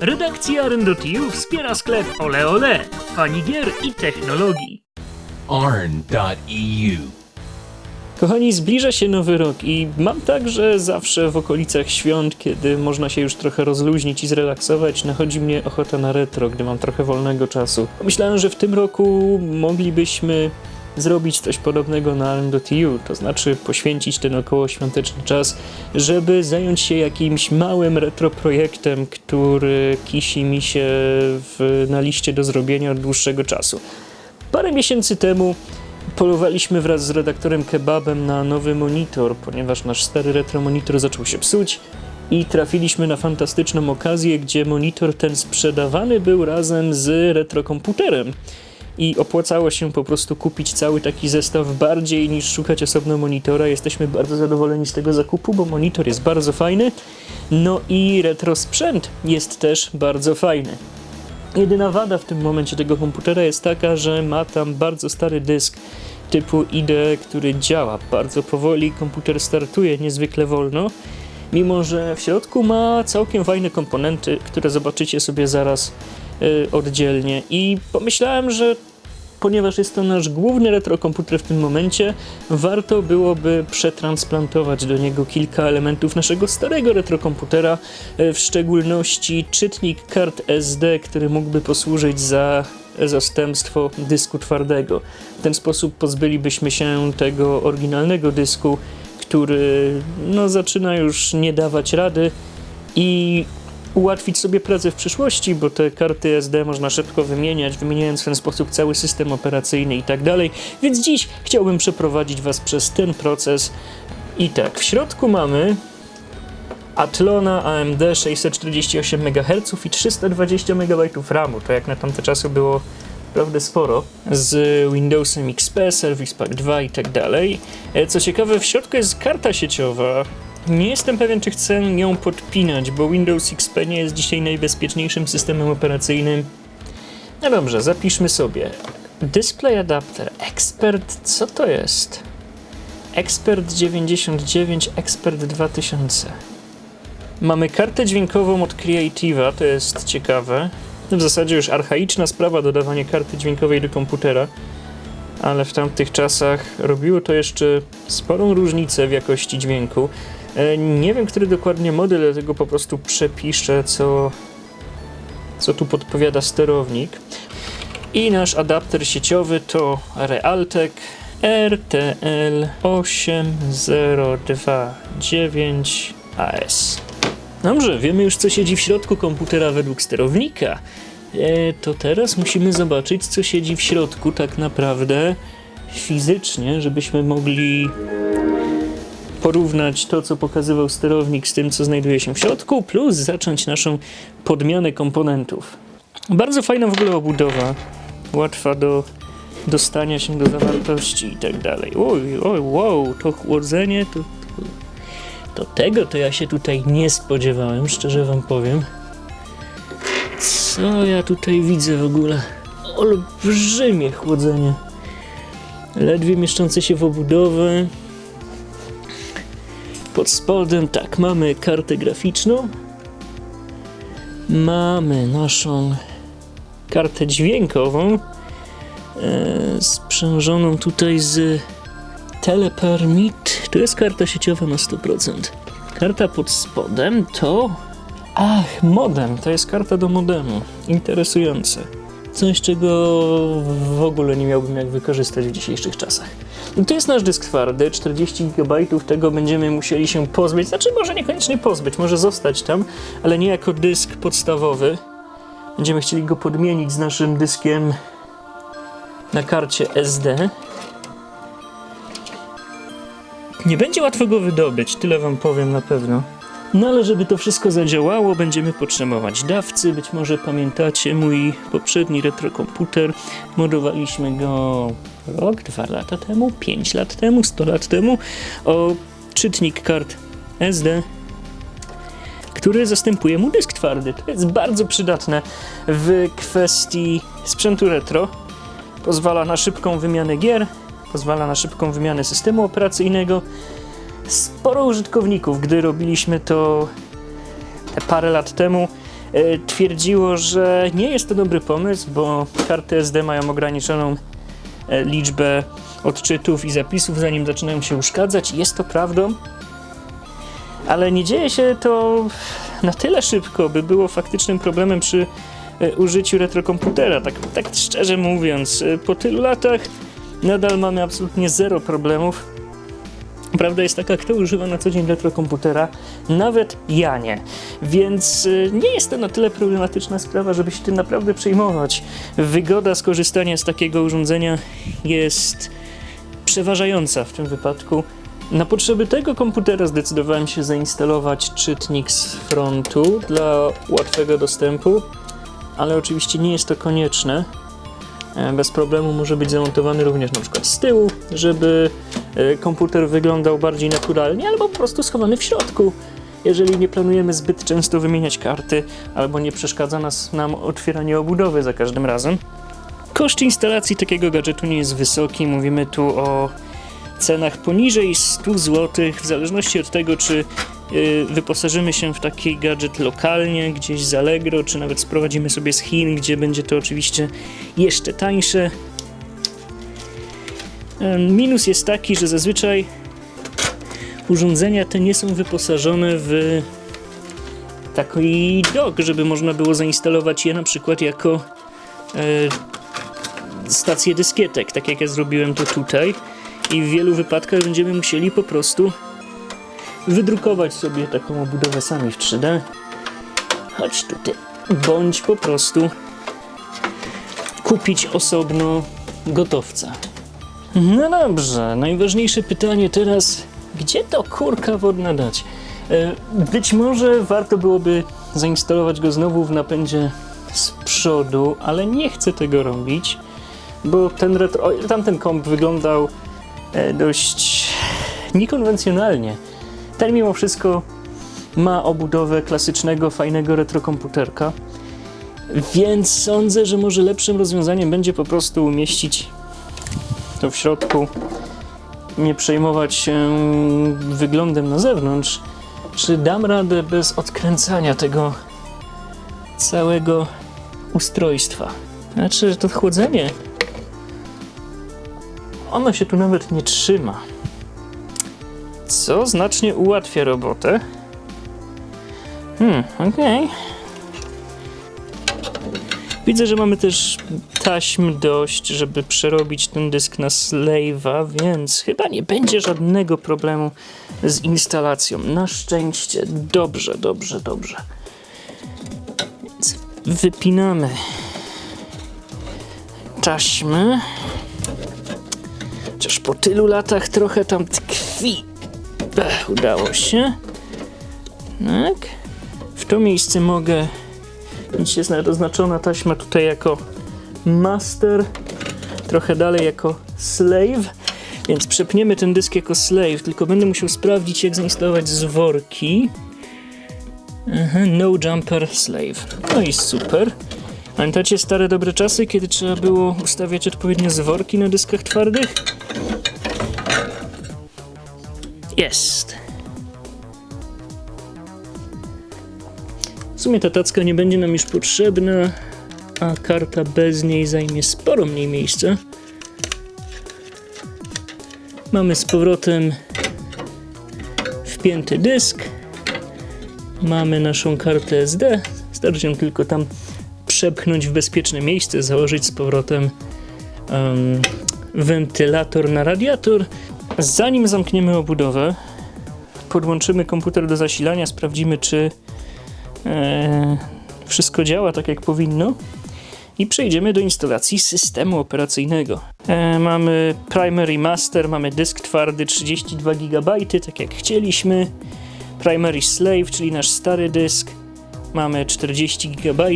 Redakcja Rendo.tu wspiera sklep Ole Ole, fani gier i technologii. arn.eu. Kochani, zbliża się nowy rok i mam tak, że zawsze w okolicach świąt, kiedy można się już trochę rozluźnić i zrelaksować, nachodzi mnie ochota na retro, gdy mam trochę wolnego czasu. Myślałem, że w tym roku moglibyśmy zrobić coś podobnego na Arm.eu, to znaczy poświęcić ten okołoświąteczny czas, żeby zająć się jakimś małym retro projektem, który kisi mi się w, na liście do zrobienia od dłuższego czasu. Parę miesięcy temu polowaliśmy wraz z redaktorem Kebabem na nowy monitor, ponieważ nasz stary retro monitor zaczął się psuć i trafiliśmy na fantastyczną okazję, gdzie monitor ten sprzedawany był razem z retrokomputerem. I opłacało się po prostu kupić cały taki zestaw bardziej niż szukać osobno monitora. Jesteśmy bardzo zadowoleni z tego zakupu, bo monitor jest bardzo fajny. No i retro sprzęt jest też bardzo fajny. Jedyna wada w tym momencie tego komputera jest taka, że ma tam bardzo stary dysk typu IDE, który działa bardzo powoli. Komputer startuje niezwykle wolno, mimo że w środku ma całkiem fajne komponenty, które zobaczycie sobie zaraz y, oddzielnie. I pomyślałem, że ponieważ jest to nasz główny retrokomputer w tym momencie, warto byłoby przetransplantować do niego kilka elementów naszego starego retrokomputera, e, w szczególności czytnik kart SD, który mógłby posłużyć za zastępstwo dysku twardego. W ten sposób pozbylibyśmy się tego oryginalnego dysku, który no, zaczyna już nie dawać rady i ułatwić sobie pracę w przyszłości, bo te karty SD można szybko wymieniać, wymieniając w ten sposób cały system operacyjny i tak dalej. Więc dziś chciałbym przeprowadzić Was przez ten proces. I tak, w środku mamy Atlona AMD 648 MHz i 320 MB RAMu. To jak na tamte czasy było naprawdę sporo. Z Windowsem XP, Service Pack 2 i tak dalej. E, Co ciekawe, w środku jest karta sieciowa. Nie jestem pewien, czy chcę ją podpinać, bo Windows XP nie jest dzisiaj najbezpieczniejszym systemem operacyjnym. No dobrze, zapiszmy sobie. Display Adapter Expert, co to jest? Expert 99, Expert 2000. Mamy kartę dźwiękową od Creative'a, to jest ciekawe. W zasadzie już archaiczna sprawa dodawanie karty dźwiękowej do komputera, ale w tamtych czasach robiło to jeszcze sporą różnicę w jakości dźwięku. E, Nie wiem, który dokładnie model, dlatego po prostu przepiszę, co, co tu podpowiada sterownik. I nasz adapter sieciowy to Realtek RTL 8029 AS. Dobrze, wiemy już co siedzi w środku komputera według sterownika. E, to teraz musimy zobaczyć, co siedzi w środku tak naprawdę fizycznie, żebyśmy mogli porównać to, co pokazywał sterownik z tym, co znajduje się w środku, plus zacząć naszą podmianę komponentów. Bardzo fajna w ogóle obudowa, łatwa do dostania się do zawartości i tak dalej. Oj, oj, wow, to chłodzenie, to, to, to tego to ja się tutaj nie spodziewałem, szczerze wam powiem. Co ja tutaj widzę w ogóle? Olbrzymie chłodzenie. Ledwie mieszczące się w obudowę. Pod spodem, tak, mamy kartę graficzną. Mamy naszą kartę dźwiękową. E, sprzężoną tutaj z Telepermit. To jest karta sieciowa na 100%. Karta pod spodem to. Ach, modem. To jest karta do modemu. Interesujące. Coś, czego w ogóle nie miałbym jak wykorzystać w dzisiejszych czasach. To jest nasz dysk twardy, 40 GB, tego będziemy musieli się pozbyć. Znaczy, może niekoniecznie pozbyć, może zostać tam, ale nie jako dysk podstawowy. Będziemy chcieli go podmienić z naszym dyskiem na karcie SD. Nie będzie łatwo go wydobyć, tyle wam powiem na pewno. No ale żeby to wszystko zadziałało, będziemy potrzebować dawcy. Być może pamiętacie mój poprzedni retrokomputer. Modowaliśmy go rok, dwa lata temu, pięć lat temu, sto lat temu o czytnik kart SD, który zastępuje mu dysk twardy. To jest bardzo przydatne w kwestii sprzętu retro. Pozwala na szybką wymianę gier, pozwala na szybką wymianę systemu operacyjnego. Sporo użytkowników, gdy robiliśmy to te parę lat temu, e, twierdziło, że nie jest to dobry pomysł, bo karty SD mają ograniczoną liczbę odczytów i zapisów, zanim zaczynają się uszkadzać. Jest to prawdą, ale nie dzieje się to na tyle szybko, by było faktycznym problemem przy e, użyciu retrokomputera. Tak, tak szczerze mówiąc, e, po tylu latach nadal mamy absolutnie zero problemów. Prawda jest taka, kto używa na co dzień retrokomputera? Nawet ja nie. Więc y, nie jest to na tyle problematyczna sprawa, żeby się tym naprawdę przejmować. Wygoda skorzystania z takiego urządzenia jest przeważająca w tym wypadku. Na potrzeby tego komputera zdecydowałem się zainstalować czytnik z frontu dla łatwego dostępu, ale oczywiście nie jest to konieczne. E, Bez problemu może być zamontowany również na przykład z tyłu, żeby komputer wyglądał bardziej naturalnie, albo po prostu schowany w środku. Jeżeli nie planujemy zbyt często wymieniać karty, albo nie przeszkadza nas nam otwieranie obudowy za każdym razem. Koszt instalacji takiego gadżetu nie jest wysoki. Mówimy tu o cenach poniżej 100 zł, w zależności od tego, czy y, wyposażymy się w taki gadżet lokalnie, gdzieś z Allegro, czy nawet sprowadzimy sobie z Chin, gdzie będzie to oczywiście jeszcze tańsze. Minus jest taki, że zazwyczaj urządzenia te nie są wyposażone w taki dock, żeby można było zainstalować je na przykład jako e, stację dyskietek, tak jak ja zrobiłem to tutaj. I w wielu wypadkach będziemy musieli po prostu wydrukować sobie taką obudowę sami w 3D. Chodź tutaj. Bądź po prostu kupić osobno gotowca. No dobrze, najważniejsze pytanie teraz, gdzie to kurka wodna dać? E, Być może warto byłoby zainstalować go znowu w napędzie z przodu, ale nie chcę tego robić, bo ten retro, tamten komp wyglądał e, dość niekonwencjonalnie. Ten mimo wszystko ma obudowę klasycznego, fajnego retrokomputerka, więc sądzę, że może lepszym rozwiązaniem będzie po prostu umieścić to w środku, nie przejmować się wyglądem na zewnątrz. Czy dam radę bez odkręcania tego całego ustrojstwa? Znaczy, że to chłodzenie, ono się tu nawet nie trzyma. Co znacznie ułatwia robotę. Hmm, okej. Widzę, że mamy też taśm dość, żeby przerobić ten dysk na slave'a, więc chyba nie będzie żadnego problemu z instalacją. Na szczęście. Dobrze, dobrze, dobrze. Więc wypinamy taśmy. Chociaż po tylu latach trochę tam tkwi. Ech, udało się. Tak. W to miejsce mogę Nic jest nawet oznaczona taśma tutaj jako master, trochę dalej jako slave, więc przepniemy ten dysk jako slave, tylko będę musiał sprawdzić jak zainstalować z worki. Aha, no jumper slave. No i super. Pamiętacie stare dobre czasy, kiedy trzeba było ustawiać odpowiednio zworki na dyskach twardych? Jest. Sumie ta tacka nie będzie nam już potrzebna, a karta bez niej zajmie sporo mniej miejsca. Mamy z powrotem wpięty dysk. Mamy naszą kartę SD. Starczy się tylko tam przepchnąć w bezpieczne miejsce, założyć z powrotem em, wentylator na radiator. Zanim zamkniemy obudowę, podłączymy komputer do zasilania, sprawdzimy czy wszystko działa tak jak powinno i przejdziemy do instalacji systemu operacyjnego. E, mamy Primary Master, mamy dysk twardy 32 GB, tak jak chcieliśmy. Primary Slave, czyli nasz stary dysk, mamy 40 GB.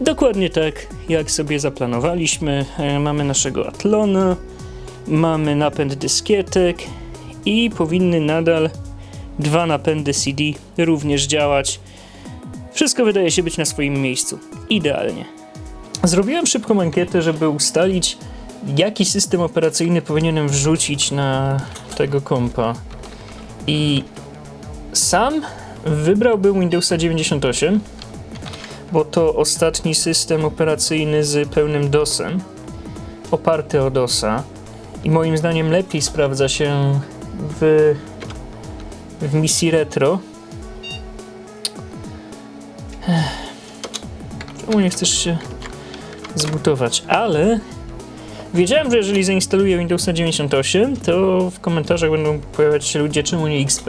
Dokładnie tak, jak sobie zaplanowaliśmy. E, mamy naszego Atlona, mamy napęd dyskietek i powinny nadal dwa napędy CD również działać. Wszystko wydaje się być na swoim miejscu. Idealnie. Zrobiłem szybką ankietę, żeby ustalić, jaki system operacyjny powinienem wrzucić na tego kompa. I sam wybrałbym Windowsa 98, bo to ostatni system operacyjny z pełnym DOSem, oparty o DOSa i moim zdaniem lepiej sprawdza się w, w misji retro. Czemu nie chcesz się zbutować? Ale wiedziałem, że jeżeli zainstaluję Windowsa 98, to w komentarzach będą pojawiać się ludzie, czemu nie XP.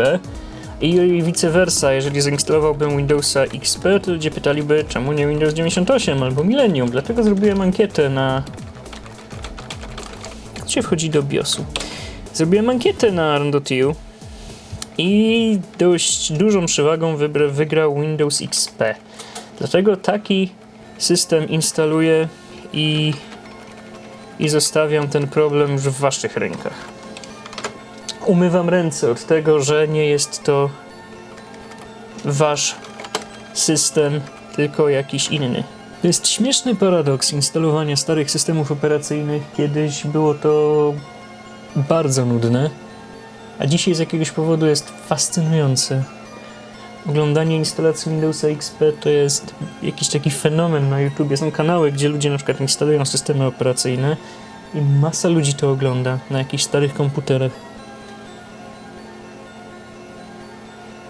I vice versa, jeżeli zainstalowałbym Windowsa XP, to ludzie pytaliby, czemu nie Windows 98 albo Millennium. Dlatego zrobiłem ankietę na. Gdzie wchodzi do BIOSu? Zrobiłem ankietę na Run.tu i dość dużą przewagą wygrał Windows XP. Dlatego taki system instaluję i, i zostawiam ten problem już w waszych rękach umywam ręce od tego, że nie jest to wasz system, tylko jakiś inny. To jest śmieszny paradoks instalowania starych systemów operacyjnych. Kiedyś było to bardzo nudne, a dzisiaj z jakiegoś powodu jest fascynujące. Oglądanie instalacji Windowsa XP to jest jakiś taki fenomen na YouTube. Są kanały, gdzie ludzie na przykład instalują systemy operacyjne i masa ludzi to ogląda na jakichś starych komputerach.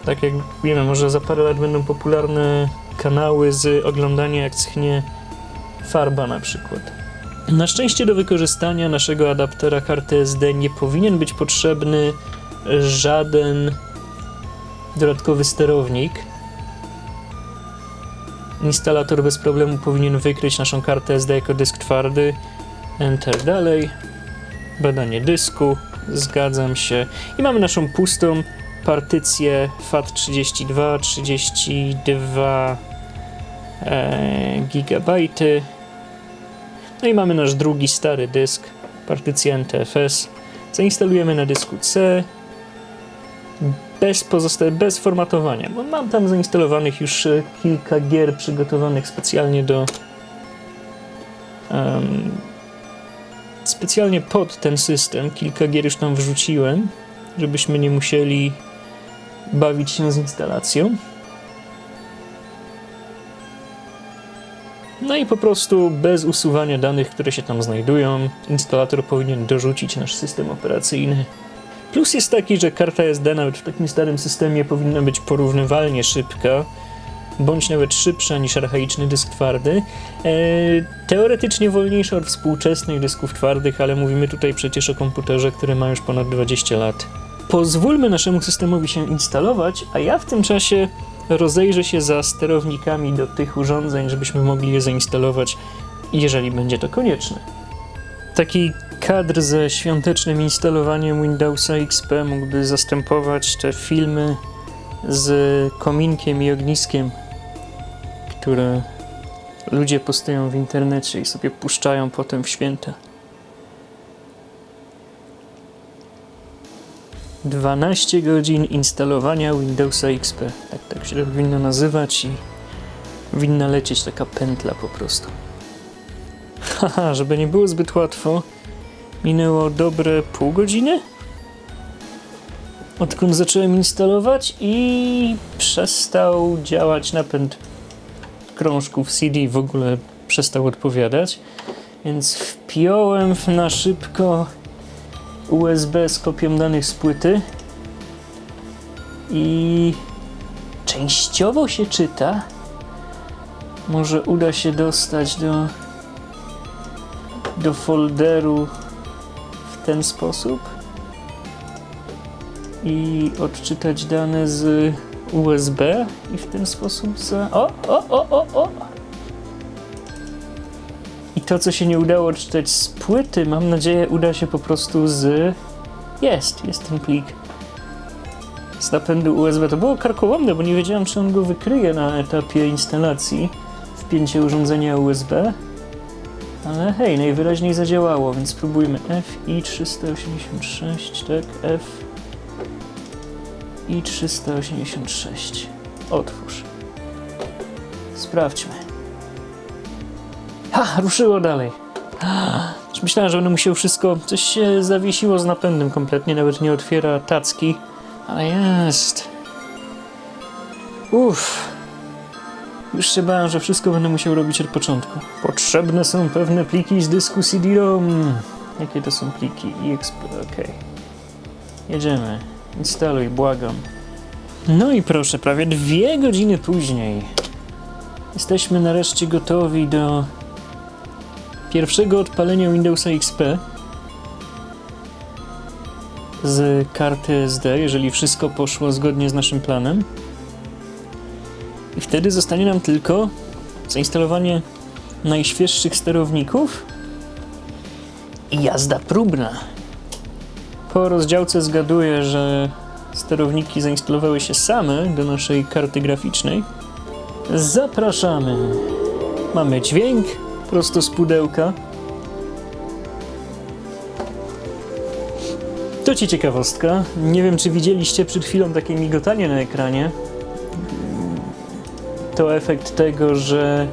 Tak jak wiemy, może za parę lat będą popularne kanały z oglądania jak schnie farba na przykład. Na szczęście do wykorzystania naszego adaptera karty SD nie powinien być potrzebny żaden dodatkowy sterownik. Instalator bez problemu powinien wykryć naszą kartę SD jako dysk twardy. Enter dalej. Badanie dysku. Zgadzam się. I mamy naszą pustą partycję FAT32, 32 e. No i mamy nasz drugi stary dysk, partycję NTFS. Zainstalujemy na dysku C bez, pozosta- bez formatowania, bo mam tam zainstalowanych już e, kilka gier przygotowanych specjalnie do em, specjalnie pod ten system. Kilka gier już tam wrzuciłem, żebyśmy nie musieli bawić się z instalacją. No i po prostu bez usuwania danych, które się tam znajdują, instalator powinien dorzucić nasz system operacyjny. Plus jest taki, że karta SD nawet w takim starym systemie powinna być porównywalnie szybka, bądź nawet szybsza niż archaiczny dysk twardy. E, teoretycznie wolniejsza od współczesnych dysków twardych, ale mówimy tutaj przecież o komputerze, który ma już ponad 20 lat. Pozwólmy naszemu systemowi się instalować, a ja w tym czasie rozejrzę się za sterownikami do tych urządzeń, żebyśmy mogli je zainstalować, jeżeli będzie to konieczne. Taki kadr ze świątecznym instalowaniem Windowsa XP mógłby zastępować te filmy z kominkiem i ogniskiem, które ludzie postują w internecie i sobie puszczają potem w święta. 12 godzin instalowania Windowsa XP. Tak, tak się powinno nazywać i winna lecieć taka pętla po prostu. Haha, żeby nie było zbyt łatwo, minęło dobre pół godziny? Odkąd zacząłem instalować i przestał działać napęd krążków CD, w ogóle przestał odpowiadać. Więc wpiąłem na szybko USB z kopią danych z płyty i częściowo się czyta. Może uda się dostać do, do folderu w ten sposób i odczytać dane z USB i w ten sposób za... O, o, o, o, o! I to, co się nie udało odczytać z płyty, mam nadzieję, uda się po prostu z. Jest, jest ten plik. Z napędu USB. To było karkołomne, bo nie wiedziałem, czy on go wykryje na etapie instalacji, wpięcie urządzenia USB. Ale hej, najwyraźniej zadziałało, więc spróbujmy FI 386, tak, F i 386. Otwórz. Sprawdźmy. Ha, ruszyło dalej. Już myślałem, że będę musiał wszystko. Coś się zawiesiło z napędem kompletnie, nawet nie otwiera tacki. Ale jest. Uff. Już się bałem, że wszystko będę musiał robić od początku. Potrzebne są pewne pliki z dysku CD-ROM. Jakie to są pliki? EXP, okej. Jedziemy. Instaluj, błagam. No i proszę, prawie dwie godziny później jesteśmy nareszcie gotowi do pierwszego odpalenia Windowsa XP z karty SD, jeżeli wszystko poszło zgodnie z naszym planem. I wtedy zostanie nam tylko zainstalowanie najświeższych sterowników i jazda próbna. Po rozdziałce zgaduję, że sterowniki zainstalowały się same do naszej karty graficznej. Zapraszamy. Mamy dźwięk prosto z pudełka. To ci ciekawostka. Nie wiem, czy widzieliście przed chwilą takie migotanie na ekranie. To efekt tego, że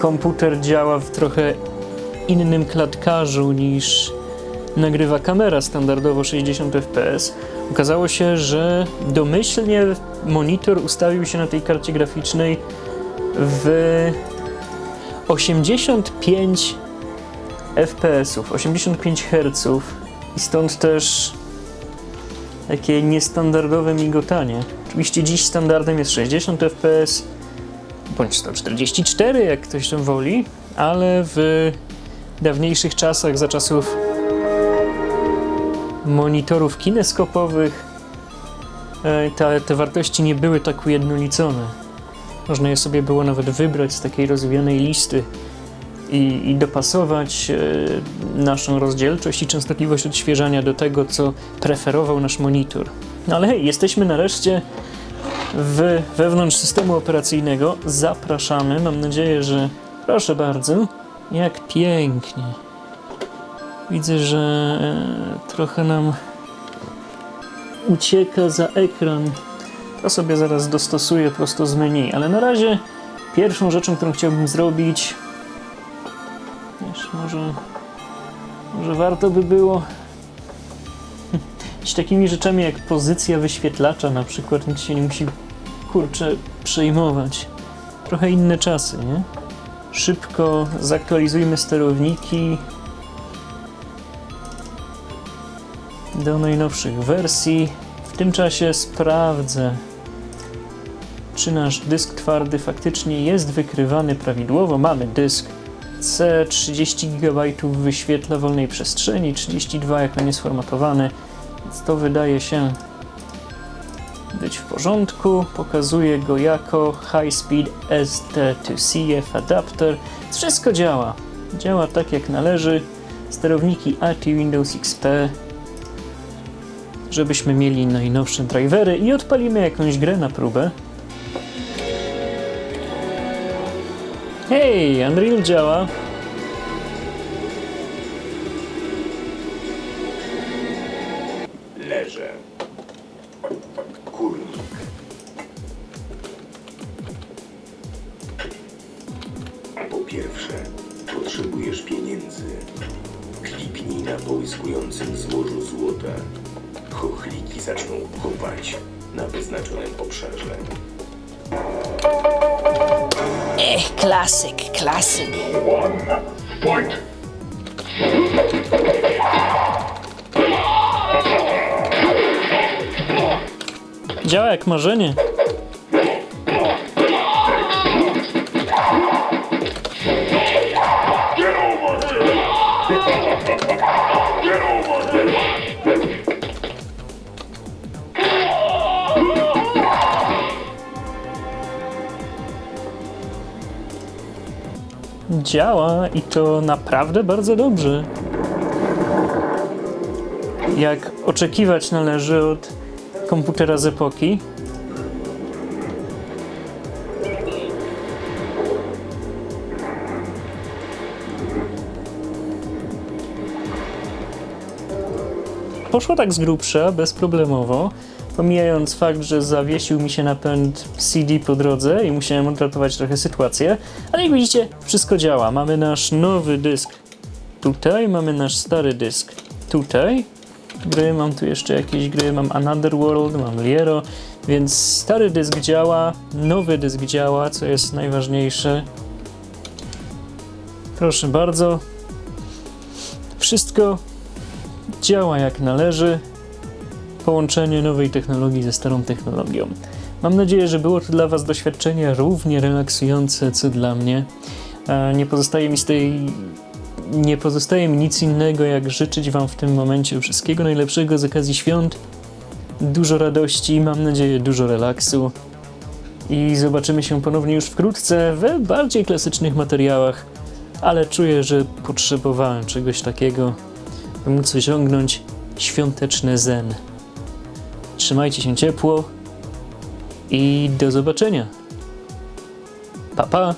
komputer działa w trochę innym klatkarzu niż nagrywa kamera standardowo 60 fps. Okazało się, że domyślnie monitor ustawił się na tej karcie graficznej w 85 fps, 85 Hz i stąd też takie niestandardowe migotanie. Oczywiście dziś standardem jest 60 fps bądź 144, jak ktoś tam woli, ale w dawniejszych czasach, za czasów monitorów kineskopowych, te, te wartości nie były tak ujednolicone. Można je sobie było nawet wybrać z takiej rozwijanej listy i, i dopasować e, naszą rozdzielczość i częstotliwość odświeżania do tego, co preferował nasz monitor. No ale hej, jesteśmy nareszcie w, wewnątrz systemu operacyjnego. Zapraszamy. Mam nadzieję, że proszę bardzo. Jak pięknie. Widzę, że e, trochę nam ucieka za ekran. To sobie zaraz dostosuję prosto z menu, ale na razie pierwszą rzeczą, którą chciałbym zrobić, wiesz, może, może warto by było z takimi rzeczami jak pozycja wyświetlacza na przykład, nic się nie musi, kurczę, przejmować. Trochę inne czasy, nie? Szybko zaktualizujmy sterowniki do najnowszych wersji. W tym czasie sprawdzę, czy nasz dysk twardy faktycznie jest wykrywany prawidłowo. Mamy dysk C, 30 GB wyświetla wolnej przestrzeni, 32 jako niesformatowany, więc to wydaje się być w porządku. Pokazuję go jako High Speed ST2CF adapter. Wszystko działa. Działa tak jak należy. Sterowniki AT Windows XP żebyśmy mieli najnowsze drivery i odpalimy jakąś grę na próbę. Hej, Unreal działa. Złożu złota. Chochliki zaczną kopać na wyznaczonym obszarze. Ech, klasyk, klasyk. Działa jak marzenie. Działa i to naprawdę bardzo dobrze. Jak oczekiwać należy od komputera z epoki. Poszło tak z grubsza, bezproblemowo, pomijając fakt, że zawiesił mi się napęd CD po drodze i musiałem odratować trochę sytuację, ale jak widzicie, wszystko działa. Mamy nasz nowy dysk tutaj, mamy nasz stary dysk tutaj, gry, mam tu jeszcze jakieś gry, mam Another World, mam Liero, Więc stary dysk działa, nowy dysk działa, co jest najważniejsze. Proszę bardzo. Wszystko działa jak należy. Połączenie nowej technologii ze starą technologią. Mam nadzieję, że było to dla Was doświadczenie równie relaksujące, co dla mnie. E, Nie pozostaje mi z tej. Nie pozostaje mi nic innego, jak życzyć Wam w tym momencie wszystkiego najlepszego z okazji świąt. Dużo radości, mam nadzieję, dużo relaksu. I zobaczymy się ponownie już wkrótce we bardziej klasycznych materiałach, ale czuję, że potrzebowałem czegoś takiego, by móc osiągnąć świąteczny zen. Trzymajcie się ciepło i do zobaczenia. Pa pa!